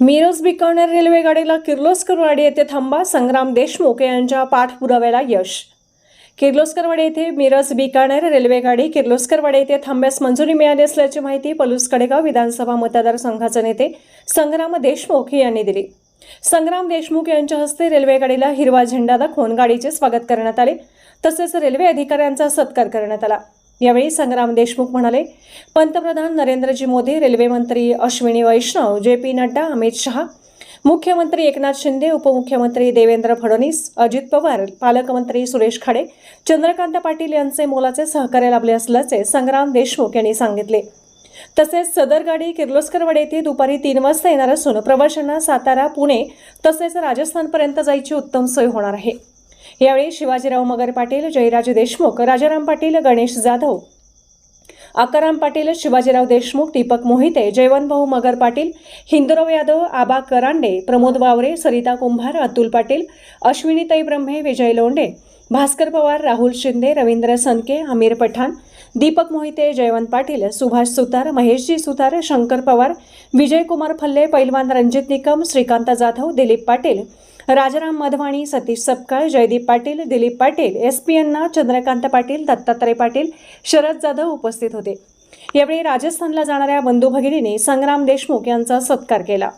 मिरज बिकानेर रेल्वेगाडीला किर्लोस्करवाडी येथे थांबा. संग्राम देशमुख यांच्या पाठपुराव्याला यश. किर्लोस्करवाडी येथे मिरज बिकानेर रेल्वेगाडी किर्लोस्करवाडी येथे थांब्यास मंजुरी मिळाली असल्याची माहिती पलूस कडेगाव विधानसभा मतदारसंघाचे नेते संग्राम देशमुख यांनी दिली. संग्राम देशमुख यांच्या हस्ते रेल्वेगाडीला हिरवा झेंडा दाखवून गाडीचे स्वागत करण्यात आले. तसेच रेल्वे अधिकाऱ्यांचा सत्कार करण्यात आला. यावेळी संग्राम देशमुख म्हणाले पंतप्रधान नरेंद्रजी मोदी रेल्वे मंत्री अश्विनी वैष्णव जे पी नड्डा अमित शहा मुख्यमंत्री एकनाथ शिंदे उपमुख्यमंत्री देवेंद्र फडणवीस अजित पवार पालकमंत्री सुरेश खाडे चंद्रकांत पाटील यांचे मोलाचे सहकार्य लाभले असल्याचे संग्राम देशमुख यांनी सांगितले. तसेच सदर गाडी किर्लोस्करवाडे येथे दुपारी तीन वाजता येणार असून प्रवाशांना सातारा पुणे तसेच राजस्थानपर्यंत जायची उत्तम सोय होणार आहे. यावेळी शिवाजीराव मगर पाटील जयराज देशमुख राजाराम पाटील गणेश जाधव आकाराम पाटील शिवाजीराव देशमुख दीपक मोहिते जयवंतभाऊ मगर पाटील हिंदुराव यादव आबा करांडे प्रमोद वावरे सरिता कुंभार अतुल पाटील अश्विनीताई ब्रह्मे विजय लोंढे भास्कर पवार राहुल शिंदे रवींद्र सनके आमिर पठाण दीपक मोहिते जयवंत पाटील सुभाष सुतार महेशजी सुतार शंकर पवार विजयकुमार फल्ले पैलवान रणजित निकम श्रीकांत जाधव दिलीप पाटील राजाराम मधवाणी सतीश सपकाळ जयदीप पाटील दिलीप पाटील एस पी अण्णा चंद्रकांत पाटील दत्तात्रय पाटील शरद जाधव उपस्थित होते. यावेळी राजस्थानला जाणाऱ्या बंधू भगिनीने संग्राम देशमुख यांचा सत्कार केला.